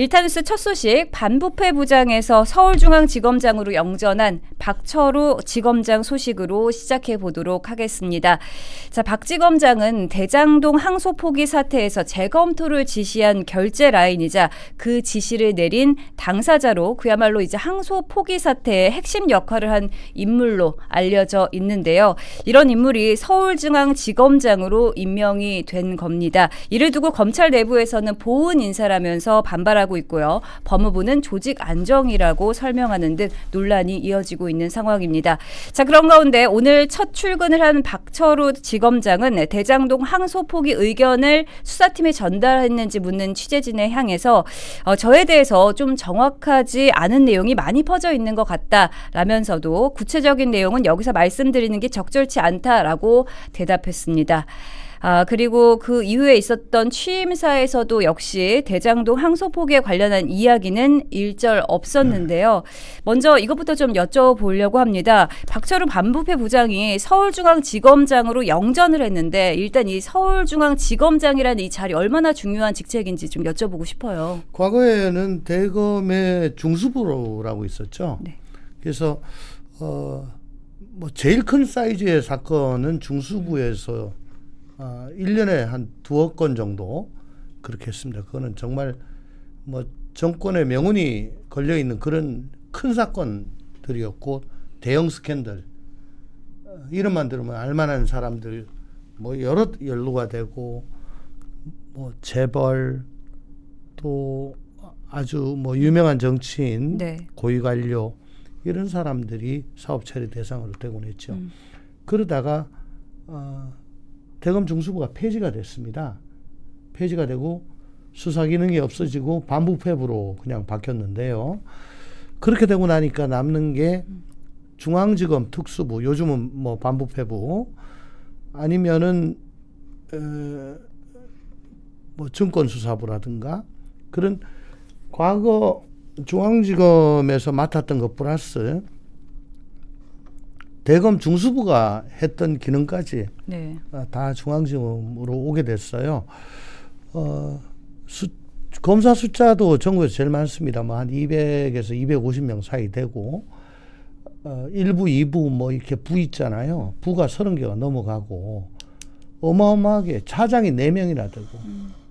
일타뉴스 첫 소식 반부패 부장에서 서울중앙지검장으로 영전한 박철우 지검장 소식으로 시작해 보도록 하겠습니다. 자, 박 지검장은 대장동 항소 포기 사태에서 재검토를 지시한 결재 라인이자 그 지시를 내린 당사자로 그야말로 이제 항소 포기 사태의 핵심 역할을 한 인물로 알려져 있는데요. 이런 인물이 서울중앙지검장으로 임명이 된 겁니다. 이를 두고 검찰 내부에서는 보훈 인사라면서 반발하고 있고요. 법무부는 조직 안정이라고 설명하는 등 논란이 이어지고 있는 상황입니다. 자, 그런 가운데 오늘 첫 출근을 한 박철우 지검장은 대장동 항소 포기 의견을 수사팀에 전달했는지 묻는 취재진에 향해서 어, 저에 대해서 좀 정확하지 않은 내용이 많이 퍼져 있는 것 같다라면서도 구체적인 내용은 여기서 말씀드리는 게 적절치 않다라고 대답했습니다. 아, 그리고 그 이후에 있었던 취임사에서도 역시 대장동 항소 포기에 관련한 이야기는 일절 없었는데요. 먼저 이것부터 좀 여쭤보려고 합니다. 박철우 반부패 부장이 서울중앙지검장으로 영전을 했는데 일단 이 서울중앙지검장이라는 이 자리 얼마나 중요한 직책인지 좀 여쭤보고 싶어요. 과거에는 대검의 중수부라고 있었죠. 네. 그래서 어, 뭐 제일 큰 사이즈의 사건은 중수부에서 어, 1년에 한 두억 건 정도 그렇게 했습니다. 그거는 정말 뭐 정권의 명운이 걸려 있는 그런 큰 사건들이었고 대형 스캔들 어, 이름만 들으면 알만한 사람들 뭐 여러 연루가 되고 뭐 재벌 또 아주 뭐 유명한 정치인 네. 고위 관료 이런 사람들이 사업 처리 대상으로 되곤 했죠. 음. 그러다가 어, 대검 중수부가 폐지가 됐습니다. 폐지가 되고 수사 기능이 없어지고 반부패부로 그냥 바뀌었는데요. 그렇게 되고 나니까 남는 게 중앙지검 특수부 요즘은 뭐 반부패부 아니면은 어, 뭐 증권수사부라든가 그런 과거 중앙지검에서 맡았던 것 플러스 대검 중수부가 했던 기능까지 네. 아, 다 중앙지검으로 오게 됐어요. 어, 수, 검사 숫자도 전국에서 제일 많습니다. 뭐 한 200에서 250명 사이 되고 어, 1부, 2부 뭐 이렇게 부 있잖아요. 부가 30개가 넘어가고 어마어마하게 차장이 4명이나 되고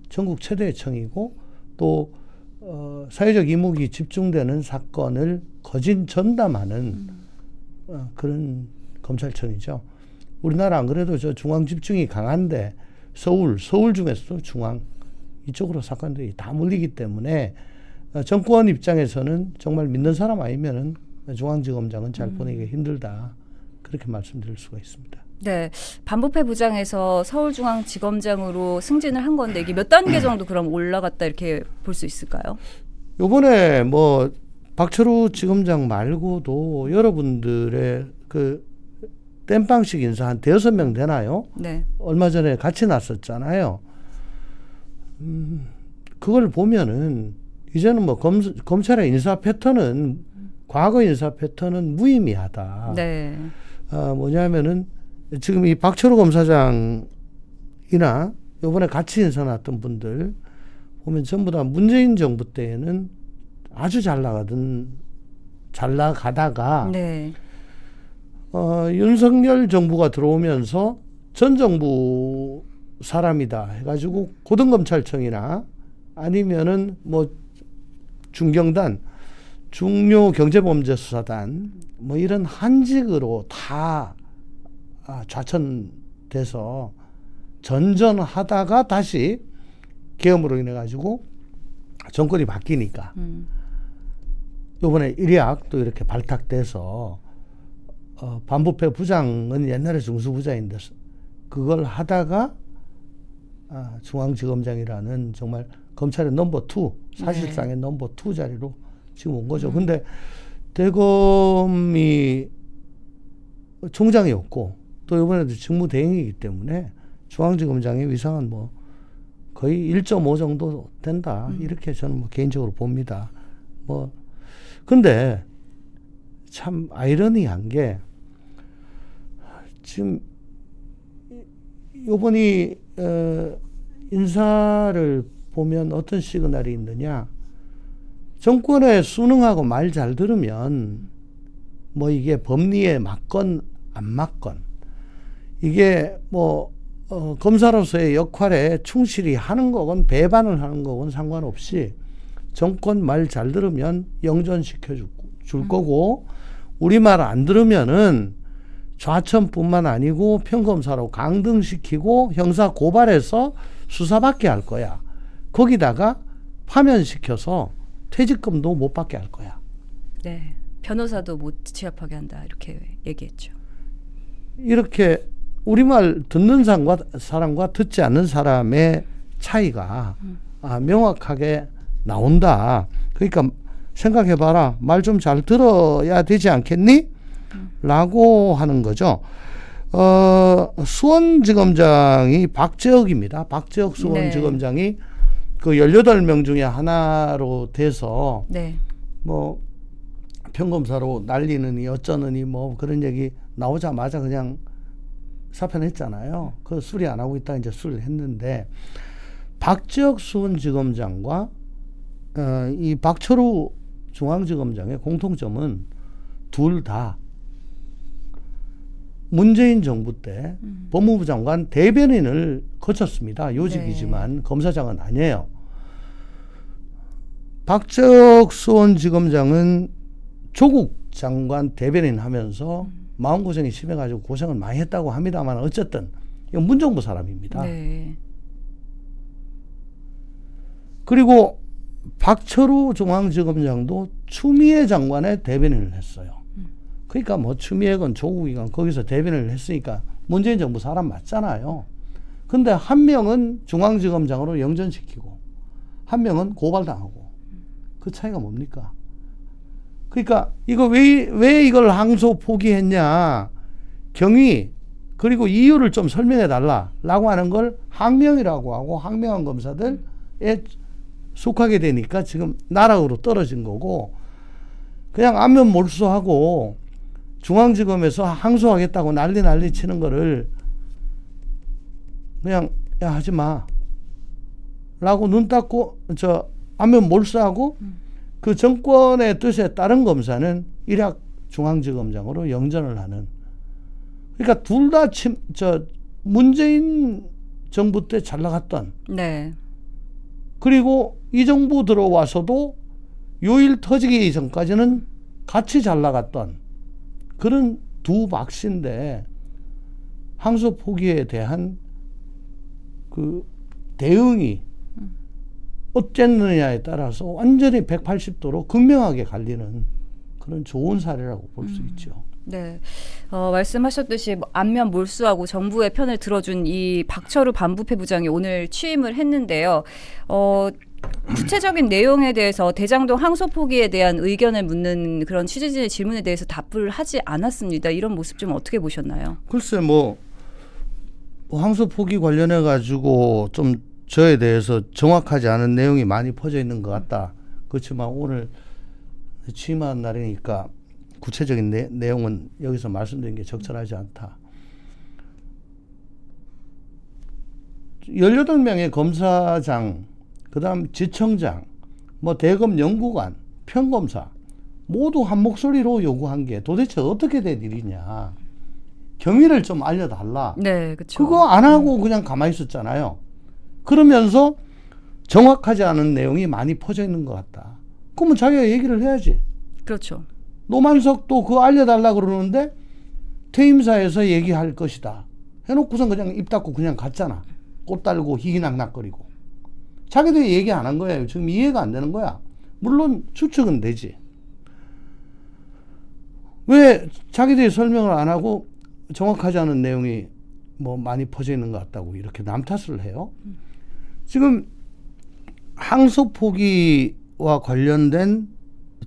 전국 최대의 청이고 또 어, 사회적 이목이 집중되는 사건을 거진 전담하는 어, 그런 검찰청이죠. 우리나라 안 그래도 저 중앙 집중이 강한데 서울, 서울 중에서도 중앙 이쪽으로 사건들이 다 몰리기 때문에 어, 정권 입장에서는 정말 믿는 사람 아니면은 중앙지검장은 잘 보내기 힘들다 그렇게 말씀드릴 수가 있습니다. 네, 반부패 부장에서 서울중앙지검장으로 승진을 한 건데 이게 몇 단계 정도 그럼 올라갔다 이렇게 볼 수 있을까요? 요번에 뭐 박철우 지검장 말고도 여러분들의 그 땜빵식 인사 한 대여섯 명 되나요? 네, 얼마 전에 같이 났었잖아요. 음, 그걸 보면은 이제는 뭐 검, 검찰의 인사 패턴은 과거 인사 패턴은 무의미하다. 네, 어, 뭐냐면은 지금 이 박철우 검사장이나 요번에 같이 인사 났던 분들 보면 전부 다 문재인 정부 때에는 아주 잘 나가던 잘 나가다가 네, 어, 윤석열 정부가 들어오면서 전 정부 사람이다 해가지고 고등검찰청이나 아니면은 뭐 중경단 중요 경제범죄수사단 뭐 이런 한직으로 다 아, 좌천돼서 전전하다가 다시 계엄으로 인해 가지고 정권이 바뀌니까 음, 요번에 일약 또 이렇게 발탁돼서 어, 반부패 부장은 옛날에 중수부장인데 그걸 하다가 아, 중앙지검장이라는 정말 검찰의 넘버 투 사실상의 넘버 투 자리로 지금 온 거죠. 근데 대검이 총장이었고 또 이번에도 직무대행이기 때문에 중앙지검장의 위상은 뭐 거의 1.5 정도 된다 이렇게 저는 뭐 개인적으로 봅니다. 뭐 근데 참 아이러니한 게 지금 요번이 어, 인사를 보면 어떤 시그널이 있느냐. 정권에 순응하고 말 잘 들으면 뭐 이게 법리에 맞건 안 맞건 이게 뭐 어, 검사로서의 역할에 충실히 하는 거건 배반을 하는 거건 상관없이 정권 말 잘 들으면 영전시켜 줄, 줄 거고 우리 말 안 들으면은 좌천뿐만 아니고 평검사로 강등시키고 형사 고발해서 수사받게 할 거야. 거기다가 파면시켜서 퇴직금도 못 받게 할 거야. 네. 변호사도 못 취업하게 한다 이렇게 얘기했죠. 이렇게 우리말 듣는 사람과, 사람과 듣지 않는 사람의 차이가 아, 명확하게 나온다. 그러니까 생각해봐라. 말 좀 잘 들어야 되지 않겠니? 라고 하는 거죠. 어, 수원지검장이 박재혁입니다. 박재혁 수원지검장이 그 18명 중에 하나로 돼서 네. 뭐 평검사로 날리느니 어쩌느니 뭐 그런 얘기 나오자마자 그냥 사표냈잖아요. 그 수리 안 하고 있다 이제 수리를 했는데 박지혁 수원지검장과 어, 이 박철우 중앙지검장의 공통점은 둘 다 문재인 정부 때 법무부 장관 대변인을 거쳤습니다. 요직이지만 검사장은 아니에요. 박재혁 수원지검장은 조국 장관 대변인 하면서 마음고생이 심해가지고 고생을 많이 했다고 합니다만 어쨌든 이건 문정부 사람입니다. 네. 그리고 박철우 중앙지검장도 추미애 장관의 대변인을 했어요. 그러니까 뭐 추미애건 조국이건 거기서 대변인을 했으니까 문재인 정부 사람 맞잖아요. 근데 한 명은 중앙지검장으로 영전시키고 한 명은 고발당하고 그 차이가 뭡니까? 그러니까 이거 왜, 왜 이걸 항소 포기했냐. 경위 그리고 이유를 좀 설명해 달라라고 하는 걸 항명이라고 하고 항명한 검사들에 속하게 되니까 지금 나락으로 떨어진 거고 그냥 안면 몰수하고 중앙지검에서 항소하겠다고 난리 난리 치는 거를 그냥 야 하지 마. 라고 눈 닦고 저 안면 몰수하고 그 정권의 뜻에 따른 검사는 일약 중앙지검장으로 영전을 하는. 그러니까 둘다침저 문재인 정부 때 잘 나갔던 네. 그리고 이 정부 들어와서도 요일 터지기 전까지는 같이 잘 나갔던 그런 두 박씨인데 항소 포기에 대한 그 대응이 어쨌느냐에 따라서 완전히 180도로 극명하게 갈리는 그런 좋은 사례라고 볼수 있죠. 네. 어, 말씀하셨듯이 뭐 안면 몰수하고 정부의 편을 들어준 이 박철우 반부패 부장이 오늘 취임을 했는데요. 어, 구체적인 내용에 대해서 대장동 항소 포기에 대한 의견을 묻는 그런 취재진의 질문에 대해서 답을 하지 않았습니다. 이런 모습 좀 어떻게 보셨나요? 글쎄 뭐, 뭐 항소 포기 관련해 가지고 좀 저에 대해서 정확하지 않은 내용이 많이 퍼져 있는 것 같다. 그렇지만 오늘 취임한 날이니까 구체적인 내, 내용은 여기서 말씀드린 게 적절하지 않다. 18명의 검사장, 그 다음 지청장, 뭐 대검 연구관, 평검사 모두 한 목소리로 요구한 게 도대체 어떻게 된 일이냐. 경위를 좀 알려달라. 네, 그렇죠. 그거 안 하고 그냥 가만히 있었잖아요. 그러면서 정확하지 않은 내용이 많이 퍼져 있는 것 같다. 그러면 자기가 얘기를 해야지. 그렇죠. 노만석도 그거 알려달라 그러는데 퇴임사에서 얘기할 것이다. 해놓고선 그냥 입 닫고 그냥 갔잖아. 꽃 달고 희희낙낙거리고. 자기들이 얘기 안 한 거예요. 지금 이해가 안 되는 거야. 물론 추측은 되지. 왜 자기들이 설명을 안 하고 정확하지 않은 내용이 뭐 많이 퍼져 있는 것 같다고 이렇게 남 탓을 해요? 지금 항소 포기와 관련된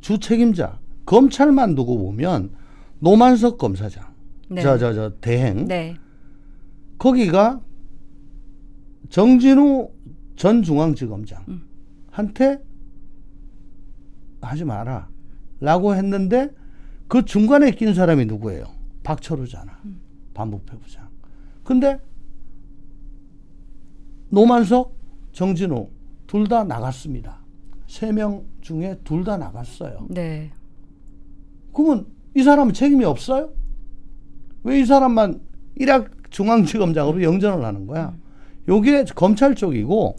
주 책임자 검찰만 두고 보면 노만석 검사장, 네. 저 저 저 대행 네. 거기가 정진우 전 중앙지검장 음. 한테 하지 마라 라고 했는데 그 중간에 낀 사람이 누구예요? 박철우잖아. 음. 반부패 부장. 근데 노만석, 정진우 둘 다 나갔습니다. 세 명 중에 둘 다 나갔어요. 네. 그러면 이 사람은 책임이 없어요? 왜 이 사람만 일학 중앙지검장으로 영전을 하는 거야? 요게 검찰 쪽이고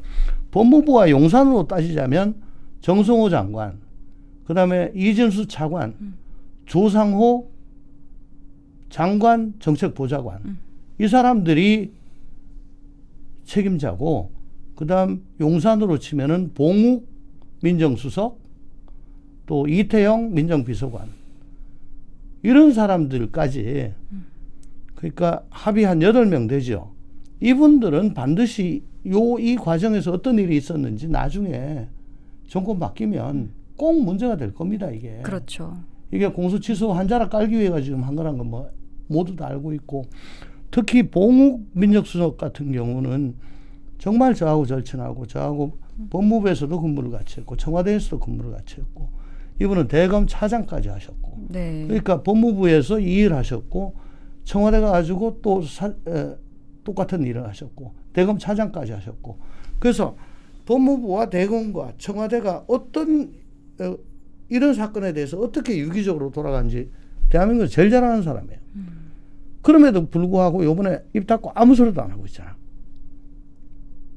법무부와 용산으로 따지자면 정성호 장관, 그 다음에 이진수 차관, 조상호 장관 정책보좌관 이 사람들이 책임자고 그다음 용산으로 치면은 봉욱 민정수석 또 이태영 민정비서관 이런 사람들까지 그러니까 합의 한 여덟 명 되죠. 이분들은 반드시 요 이 과정에서 어떤 일이 있었는지 나중에 정권 바뀌면 꼭 문제가 될 겁니다, 이게. 그렇죠. 이게 공소 취소 한 자락 깔기 위해가 지금 한 거란 건뭐 모두 다 알고 있고 특히 봉욱 민정수석 같은 경우는 정말 저하고 절친하고 저하고 법무부에서도 근무를 같이 했고 청와대에서도 근무를 같이 했고 이분은 대검 차장까지 하셨고 네. 그러니까 법무부에서 이일 하셨고 청와대 가지고 또 사, 에, 똑같은 일을 하셨고 대검 차장까지 하셨고 그래서 법무부와 대검과 청와대가 어떤 어, 이런 사건에 대해서 어떻게 유기적으로 돌아간지 대한민국에서 제일 잘 아는 사람이에요. 그럼에도 불구하고 요번에 입 닫고 아무 소리도 안 하고 있잖아.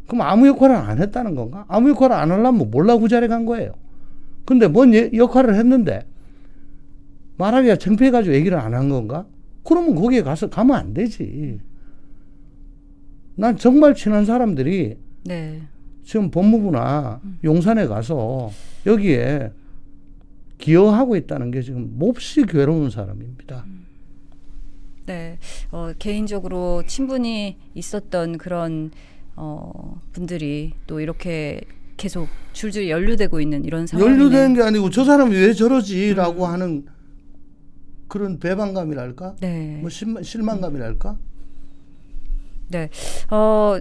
그럼 아무 역할을 안 했다는 건가? 아무 역할을 안 하려면 몰라 그 자리에 간 거예요. 근데 뭔 예- 역할을 했는데 말하기가 창피해가지고 얘기를 안 한 건가? 그러면 거기에 가서 가면 안 되지. 난 정말 친한 사람들이 네. 지금 법무부나 용산에 가서 여기에 기여하고 있다는 게 지금 몹시 괴로운 사람입니다. 네. 어, 개인적으로 친분이 있었던 그런 어, 분들이 또 이렇게 계속 줄줄이 연루되고 있는 이런 상황이네요. 연루된 게 아니고 저 사람이 왜 저러지라고 하는 그런 배반감이랄까? 네. 뭐 실망, 실망감이랄까? 네. 어,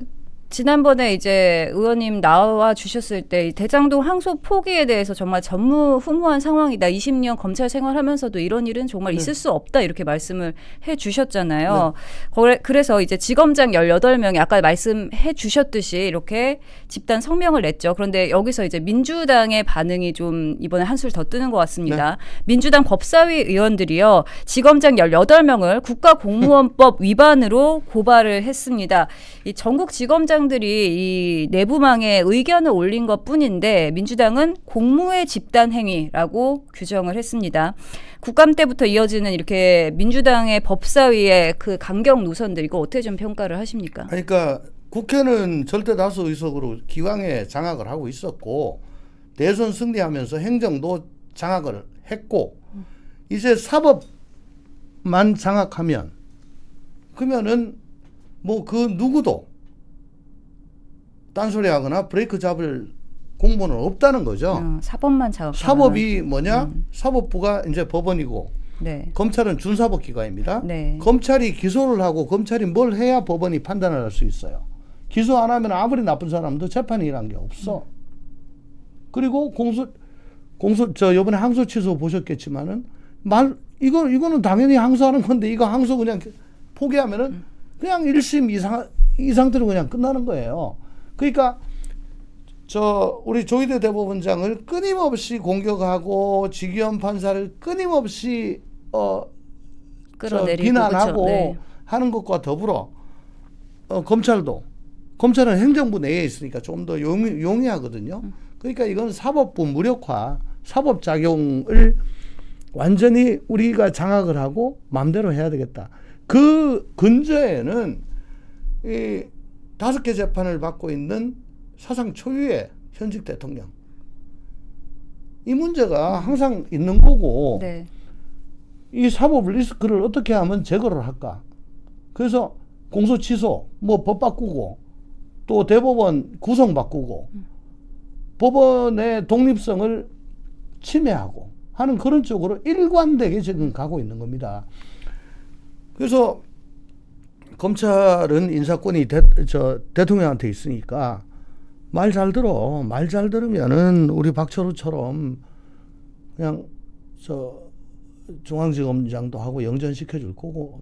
지난번에 이제 의원님 나와 주셨을 때이 대장동 항소 포기에 대해서 정말 전무후무한 상황이다. 20년 검찰 생활하면서도 이런 일은 정말 네. 있을 수 없다. 이렇게 말씀을 해 주셨잖아요. 거래- 그래서 이제 지검장 18명이 아까 말씀해 주셨듯이 이렇게 집단 성명을 냈죠. 그런데 여기서 이제 민주당의 반응이 좀 이번에 한술 더 뜨는 것 같습니다. 민주당 법사위 의원들이요. 지검장 18명을 국가공무원법 위반으로 고발을 했습니다. 이 전국 지검장 들이 이 내부망에 의견을 올린 것 뿐인데 민주당은 공무의 집단 행위라고 규정을 했습니다. 국감 때부터 이어지는 이렇게 민주당의 법사위의 그 강경 노선들 이거 어떻게 좀 평가를 하십니까? 그러니까 국회는 절대 다수 의석으로 기왕에 장악을 하고 있었고 대선 승리하면서 행정도 장악을 했고 이제 사법만 장악하면 그러면은 뭐 그 누구도 딴소리 하거나 브레이크 잡을 공무원은 없다는 거죠. 어, 사법만 작업. 사법이 뭐냐? 사법부가 이제 법원이고 네. 검찰은 준사법기관입니다. 네. 검찰이 기소를 하고 검찰이 뭘 해야 법원이 판단을 할 수 있어요. 기소 안 하면 아무리 나쁜 사람도 재판이 일한 게 없어. 그리고 공소 공소 저 이번에 항소 취소 보셨겠지만은 말 이거 이거는 당연히 항소하는 건데 이거 항소 그냥 포기하면은 그냥 1심 이상 이 상태로 그냥 끝나는 거예요. 그러니까 저 우리 조희대 대법원장을 끊임없이 공격하고 지기현 판사를 끊임없이 어저 끌어내리고 비난하고? 네. 하는 것과 더불어 어, 검찰도 검찰은 행정부 내에 있으니까 좀 더 용이, 용이하거든요. 그러니까 이건 사법부 무력화, 사법 작용을 완전히 우리가 장악을 하고 마음대로 해야 되겠다. 그 근저에는 이 다섯 개 재판을 받고 있는 사상 초유의 현직 대통령 이 문제가 항상 있는 거고 네. 이 사법 리스크를 어떻게 하면 제거를 할까? 그래서 공소 취소, 뭐 법 바꾸고 또 대법원 구성 바꾸고 법원의 독립성을 침해하고 하는 그런 쪽으로 일관되게 지금 가고 있는 겁니다. 그래서 검찰은 인사권이 대, 저 대통령한테 있으니까 말 잘 들어. 말 잘 들으면은 우리 박철우처럼 그냥 저 중앙지검장도 하고 영전시켜 줄 거고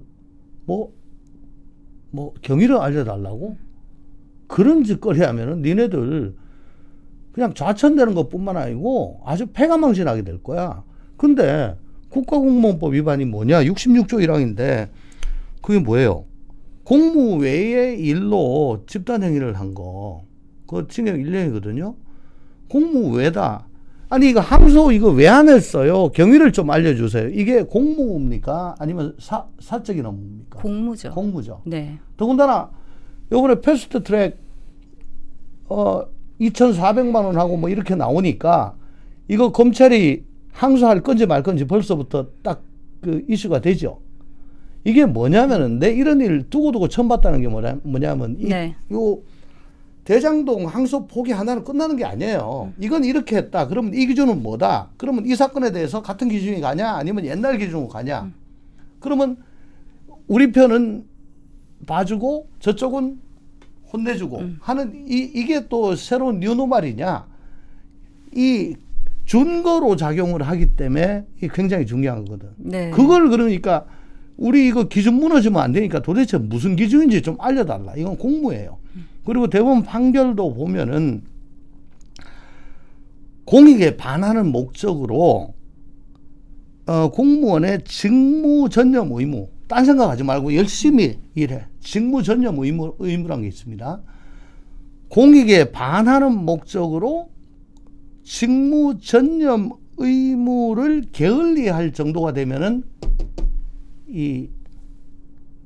뭐뭐 경위를 알려달라고 그런 짓거리 하면은 니네들 그냥 좌천되는 것뿐만 아니고 아주 폐가망신하게 될 거야. 근데 국가공무원법 위반이 뭐냐? 66조 1항인데 그게 뭐예요? 공무 외의 일로 집단 행위를 한 거. 그거 징역 1년이거든요. 공무 외다. 아니 이거 항소 이거 왜 안 했어요? 경위를 좀 알려주세요. 이게 공무입니까? 아니면 사 사적인 업무입니까? 공무죠. 공무죠. 네. 더군다나 요번에 패스트 트랙 어 2,400만 원 하고 뭐 이렇게 나오니까 이거 검찰이 항소할 건지 말 건지 벌써부터 딱 그 이슈가 되죠. 이게 뭐냐면은 내 이런 일 두고두고 처음 봤다는 게 뭐냐, 뭐냐면 이, 네. 요 대장동 항소 포기 하나로 끝나는 게 아니에요. 이건 이렇게 했다. 그러면 이 기준은 뭐다? 그러면 이 사건에 대해서 같은 기준이 가냐? 아니면 옛날 기준으로 가냐? 그러면 우리 편은 봐주고 저쪽은 혼내주고 하는 이 이게 또 새로운 뉴노말이냐? 이 준거로 작용을 하기 때문에 이게 굉장히 중요한 거거든. 네. 그걸 그러니까 우리 이거 기준 무너지면 안 되니까 도대체 무슨 기준인지 좀 알려달라. 이건 공무예요. 그리고 대법원 판결도 보면은 공익에 반하는 목적으로 어, 공무원의 직무 전념 의무, 딴 생각하지 말고 열심히 일해. 직무 전념 의무, 의무란 게 있습니다. 공익에 반하는 목적으로 직무 전념 의무를 게을리 할 정도가 되면은 이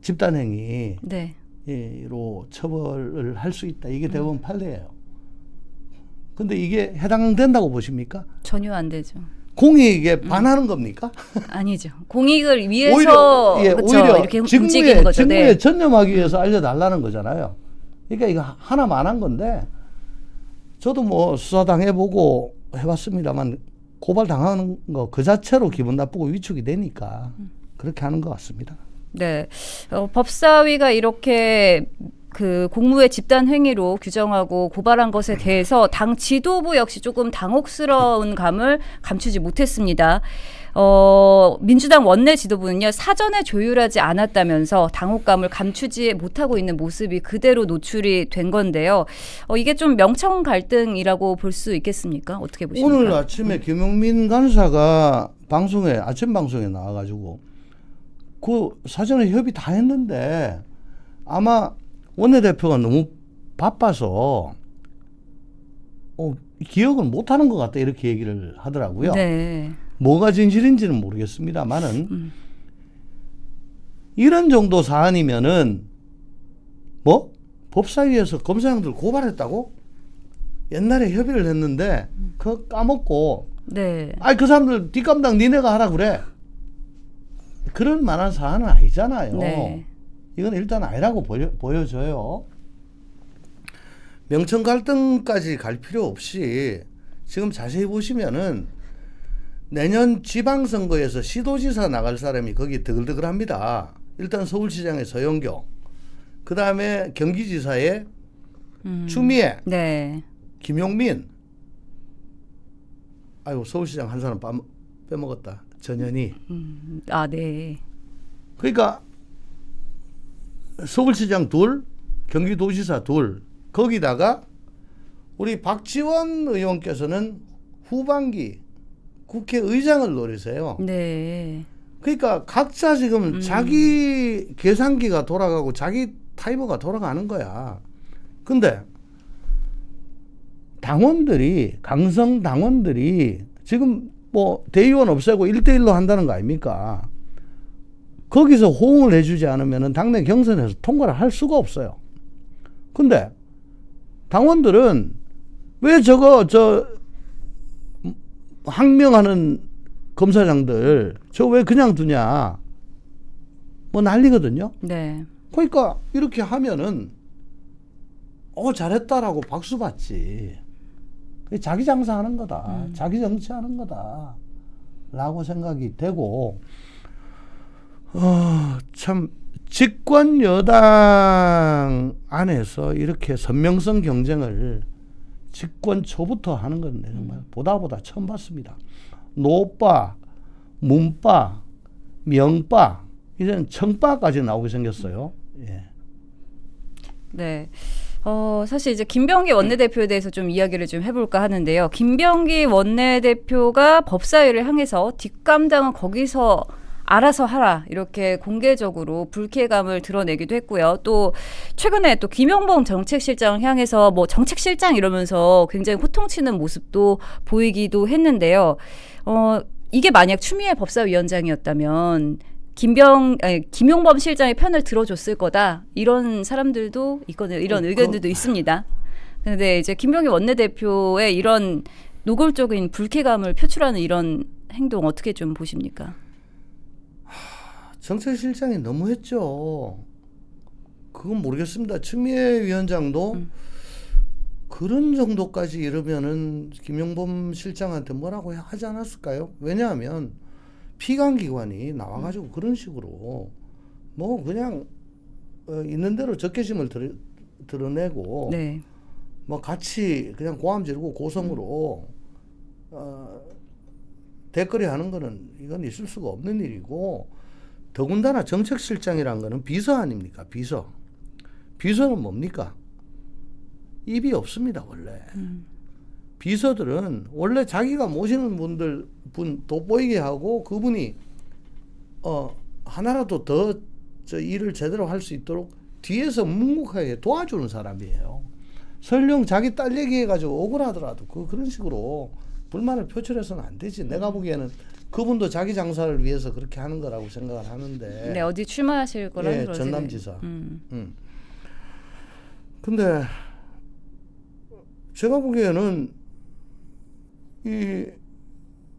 집단행위 네. 로 처벌을 할 수 있다. 이게 대법원 판례예요. 근데 이게 해당된다고 보십니까? 전혀 안 되죠. 공익에 반하는 겁니까? 아니죠. 공익을 위해서 예, 그렇죠. 오히려 이렇게 직무에, 거죠. 직무에 네. 전념하기 위해서 알려달라는 거잖아요. 그러니까 이거 하나만 한 건데 저도 뭐 수사 당 해보고 해봤습니다만 고발 당하는 거 그 자체로 기분 나쁘고 위축이 되니까 그렇게 하는 것 같습니다. 네. 어, 법사위가 이렇게 그 공무의 집단 행위로 규정하고 고발한 것에 대해서 당 지도부 역시 조금 당혹스러운 감을 감추지 못했습니다. 어, 민주당 원내 지도부는요, 사전에 조율하지 않았다면서 당혹감을 감추지 못하고 있는 모습이 그대로 노출이 된 건데요. 어, 이게 좀 명청 갈등이라고 볼 수 있겠습니까? 어떻게 보십니까? 오늘 아침에 김용민 간사가 방송에 아침 방송에 나와가지고 그 사전에 협의 다 했는데 아마 원내대표가 너무 바빠서 어, 기억을 못 하는 것 같다 이렇게 얘기를 하더라고요. 네. 뭐가 진실인지는 모르겠습니다만은 음. 이런 정도 사안이면은 뭐 법사위에서 검사장들 고발했다고 옛날에 협의를 했는데 그거 까먹고 네. 아이 그 사람들 뒷감당 니네가 하라 그래 그럴 만한 사안은 아니잖아요. 네. 이건 일단 아니라고 보여, 보여져요. 명청 갈등까지 갈 필요 없이 지금 자세히 보시면은 내년 지방선거에서 시도지사 나갈 사람이 거기 드글드글합니다. 일단 서울시장의 서영교, 그 다음에 경기지사의 음. 추미애, 네. 김용민. 아이고 서울시장 한 사람 빠, 빼먹었다. 전현희. 음. 아, 네. 그러니까 서울시장 둘, 경기도지사 둘, 거기다가 우리 박지원 의원께서는 후반기 국회의장을 노리세요. 네. 그러니까 각자 지금 음. 자기 계산기가 돌아가고 자기 타이머가 돌아가는 거야. 근데 당원들이 강성 당원들이 지금 뭐 대의원 없애고 1대1로 한다는 거 아닙니까? 거기서 호응을 해주지 않으면 당내 경선에서 통과를 할 수가 없어요. 근데 당원들은 왜 저거 저 항명하는 검사장들 저 왜 그냥 두냐 뭐 난리거든요. 네. 그러니까 이렇게 하면은 어 잘했다라고 박수 받지. 자기 장사하는 거다. 자기 정치하는 거다 라고 생각이 되고 어 참 집권 여당 안에서 이렇게 선명성 경쟁을 집권 초부터 하는 건 정말 보다 보다 처음 봤습니다. 노빠, 문빠, 명빠, 이제는 청빠까지 나오게 생겼어요. 예. 네. 어, 사실 이제 김병기 원내대표에 대해서 좀 이야기를 좀 해볼까 하는데요. 김병기 원내대표가 법사위를 향해서 뒷감당은 거기서 알아서 하라 이렇게 공개적으로 불쾌감을 드러내기도 했고요. 또 최근에 또 김용범 정책실장을 향해서 뭐 정책실장 이러면서 굉장히 호통치는 모습도 보이기도 했는데요. 어, 이게 만약 추미애 법사위원장이었다면 김병 아니, 김용범 실장의 편을 들어줬을 거다 이런 사람들도 있거든요. 이런 어, 의견들도 있습니다. 근데 이제 김병기 원내대표의 이런 노골적인 불쾌감을 표출하는 이런 행동 어떻게 좀 보십니까? 정책실장이 너무했죠. 그건 모르겠습니다. 추미애 위원장도 음. 그런 정도까지 이러면은 김용범 실장한테 뭐라고 하지 않았을까요? 왜냐하면 피감기관이 나와가지고 그런 식으로 뭐 그냥 어, 있는 대로 적개심을 드러, 드러내고 네. 뭐 같이 그냥 고함 지르고 고성으로 어, 대거리 하는 거는 이건 있을 수가 없는 일이고 더군다나 정책실장이란 거는 비서 아닙니까? 비서. 비서는 뭡니까? 입이 없습니다 원래 비서들은 원래 자기가 모시는 분들 분 돋보이게 하고 그분이 어 하나라도 더 저 일을 제대로 할 수 있도록 뒤에서 묵묵하게 도와주는 사람이에요. 설령 자기 딸 얘기해가지고 억울하더라도 그 그런 식으로 불만을 표출해서는 안 되지. 내가 보기에는 그분도 자기 장사를 위해서 그렇게 하는 거라고 생각을 하는데. 네, 어디 출마하실 거라는 예, 그러지는- 전남지사. 음. 음. 근데 제가 보기에는 이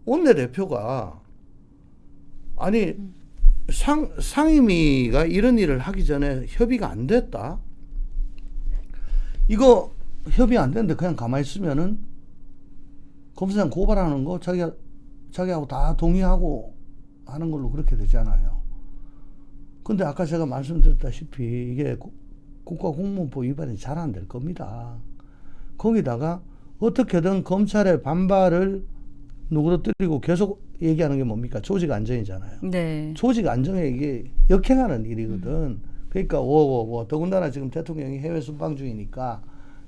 원내 대표가 아니 상 상임위가 이런 일을 하기 전에 협의가 안 됐다. 이거 협의 안 됐는데 그냥 가만히 있으면은 검사장 고발하는 거 자기가 자기하고 다 동의하고 하는 걸로 그렇게 되잖아요. 근데 아까 제가 말씀드렸다시피 이게 국- 국가공무원법 위반이 잘 안 될 겁니다. 거기다가 어떻게든 검찰의 반발을 누그러뜨리고 계속 얘기하는 게 뭡니까? 조직 안정이잖아요. 네. 조직 안정에 이게 역행하는 일이거든. 그러니까 워워워 더군다나 지금 대통령이 해외 순방 중이니까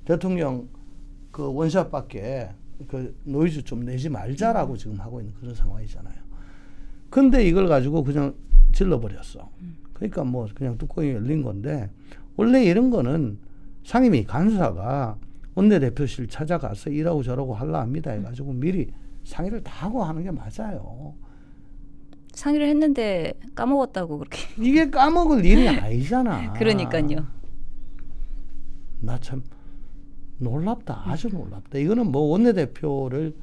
대통령 그 원샷밖에 그 노이즈 좀 내지 말자라고 지금 하고 있는 그런 상황이잖아요. 근데 이걸 가지고 그냥 질러버렸어. 그러니까 뭐 그냥 뚜껑이 열린 건데 원래 이런 거는 상임위 간사가 원내대표실 찾아가서 이러고 저러고 할라 합니다 해가지고 미리 상의를 다 하고 하는 게 맞아요. 상의를 했는데 까먹었다고 그렇게. 이게 까먹을 일이 아니잖아. 그러니까요. 나 참 놀랍다. 아주 놀랍다. 이거는 뭐 원내대표를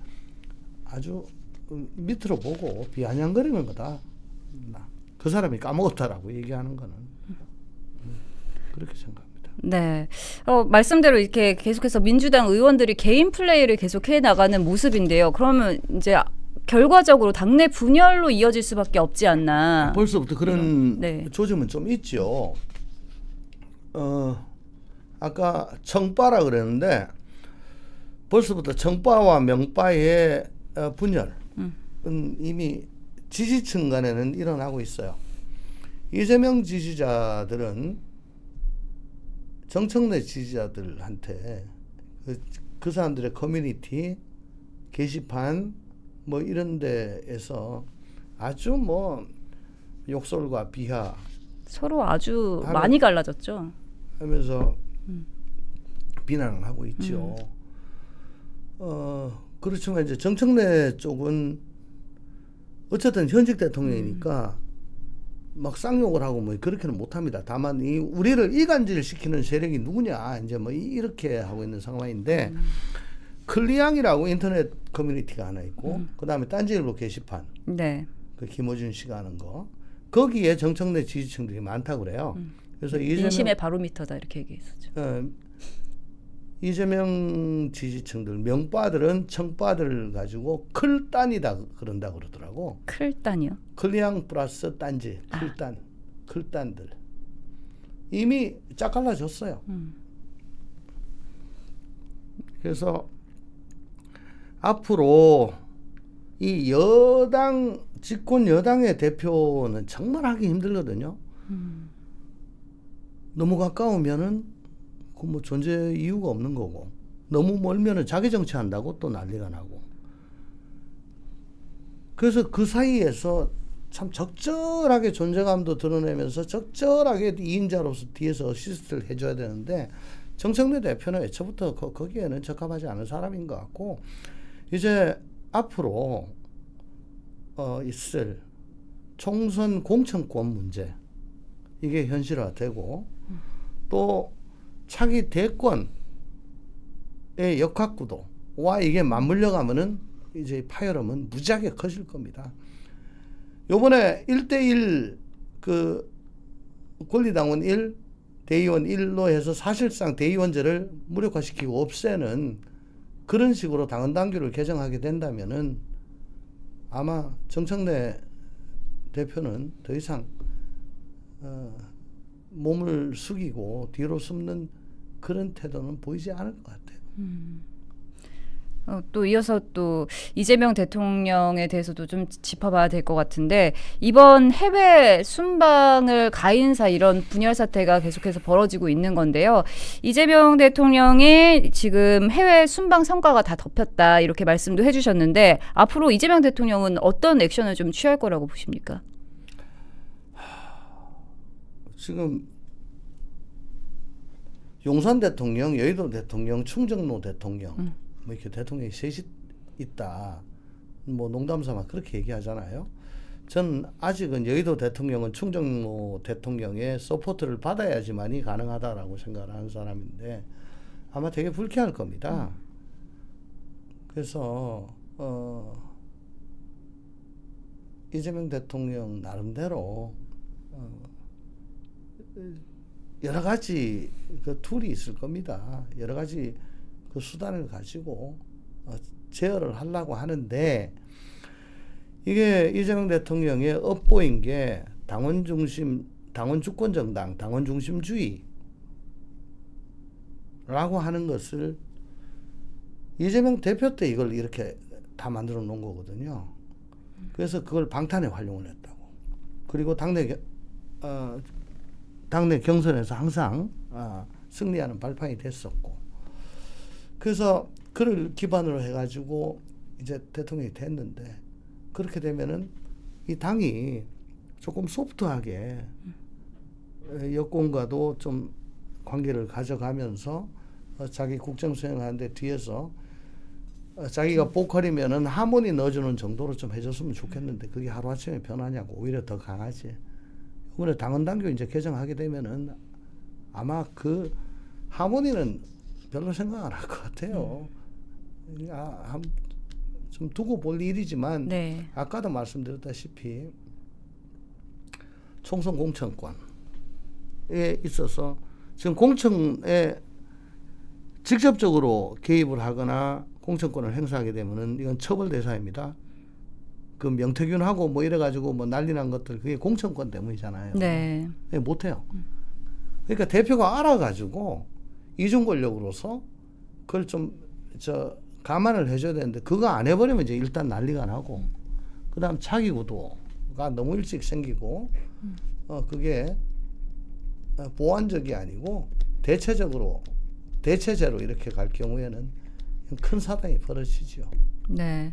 아주 음, 밑으로 보고 비아냥거리는 거다. 나. 그 사람이 까먹었다라고 얘기하는 거는 음, 그렇게 생각합니다. 네. 어, 말씀대로 이렇게 계속해서 민주당 의원들이 개인 플레이를 계속해 나가는 모습인데요. 그러면 이제 결과적으로 당내 분열로 이어질 수밖에 없지 않나. 벌써부터 그런 네. 조짐은 좀 있죠. 어, 아까 청바라 그랬는데 벌써부터 청바와 명바의 어, 분열은 이미 지지층 간에는 일어나고 있어요. 이재명 지지자들은 정청래 지지자들한테 그, 그 사람들의 커뮤니티 게시판 뭐 이런 데에서 아주 뭐 욕설과 비하 서로 아주 바로- 많이 갈라졌죠. 하면서 비난을 하고 있죠. 어 그렇지만 이제 정청래 쪽은 어쨌든 현직 대통령이니까 막 쌍욕을 하고 뭐 그렇게는 못합니다. 다만 이 우리를 이간질 시키는 세력이 누구냐 이제 뭐 이- 이렇게 하고 있는 상황인데 클리앙이라고 인터넷 커뮤니티가 하나 있고 그 다음에 딴지일보 게시판 네. 그 김호준 씨가 하는 거 거기에 정청래 지지층들이 많다고 그래요. 그래서 이재명 민심의 바로미터다 이렇게 얘기했었죠. 어, 이재명 지지층들 명빠들은 청빠들을 가지고 클단이다 그런다 그러더라고. 클단이요. 클리앙 플러스 딴지 클단 클단들 이미 짝갈라졌어요. 음. 그래서 앞으로 이 여당 집권 여당의 대표는 정말 하기 힘들거든요. 너무 가까우면은 그뭐 존재 이유가 없는 거고 너무 멀면은 자기 정치한다고 또 난리가 나고. 그래서 그 사이에서 참 적절하게 존재감도 드러내면서 적절하게 이인자로서 뒤에서 어시스트를 해줘야 되는데 정청래 대표는 애초부터 거, 거기에는 적합하지 않은 사람인 것 같고 이제 앞으로 어, 있을 총선 공천권 문제 이게 현실화되고 또 차기 대권의 역학구도와 이게 맞물려 가면은 이제 파열음은 무지하게 커질 겁니다. 요번에 1대1 그 권리당원 1, 대의원 1로 해서 사실상 대의원제를 무력화시키고 없애는 그런 식으로 당헌 당규를 개정하게 된다면은 아마 정청래 대표는 더 이상 어, 몸을 숙이고 뒤로 숨는 그런 태도는 보이지 않을 것 같아요. 어, 또 이어서 또 이재명 대통령에 대해서도 좀 짚어봐야 될 것 같은데 이번 해외 순방을 가인사 이런 분열 사태가 계속해서 벌어지고 있는 건데요. 이재명 대통령의 지금 해외 순방 성과가 다 덮였다 이렇게 말씀도 해주셨는데 앞으로 이재명 대통령은 어떤 액션을 좀 취할 거라고 보십니까? 지금 용산 대통령, 여의도 대통령, 충정로 대통령 뭐 이렇게 대통령이 셋이 있다. 뭐 농담삼아 그렇게 얘기하잖아요. 저는 아직은 여의도 대통령은 충정로 대통령의 서포트를 받아야지만이 가능하다라고 생각을 하는 사람인데 아마 되게 불쾌할 겁니다. 그래서 어 이재명 대통령 나름대로 어 여러 가지 그 툴이 있을 겁니다. 여러 가지 그 수단을 가지고 어, 제어를 하려고 하는데 이게 이재명 대통령의 업보인 게 당원 중심, 당원 주권 정당, 당원 중심주의라고 하는 것을 이재명 대표 때 이걸 이렇게 다 만들어 놓은 거거든요. 그래서 그걸 방탄에 활용을 했다고. 그리고 당내 겨- 어, 당내 경선에서 항상 아, 승리하는 발판이 됐었고 그래서 그를 기반으로 해가지고 이제 대통령이 됐는데 그렇게 되면은 이 당이 조금 소프트하게 에, 여권과도 좀 관계를 가져가면서 어, 자기 국정 수행하는데 뒤에서 어, 자기가 보컬이면은 하모니 넣어주는 정도로 좀 해줬으면 좋겠는데 그게 하루아침에 변하냐고 오히려 더 강하지. 이번에 당헌 당규 이제 개정하게 되면은 아마 그 하모니는 별로 생각 안 할 것 같아요. 아, 한, 좀 두고 볼 일이지만 네. 아까도 말씀드렸다시피 총선 공천권에 있어서 지금 공천에 직접적으로 개입을 하거나 공천권을 행사하게 되면은 이건 처벌 대상입니다. 그 명태균하고 뭐 이래가지고 뭐 난리 난 것들 그게 공천권 때문이잖아요. 네. 예, 못해요. 그러니까 대표가 알아가지고 이중 권력으로서 그걸 좀 저 감안을 해줘야 되는데 그거 안 해버리면 이제 일단 난리가 나고 그다음 차기 구도가 너무 일찍 생기고 어 그게 어, 보완적이 아니고 대체적으로 대체제로 이렇게 갈 경우에는 큰 사단이 벌어지죠. 네.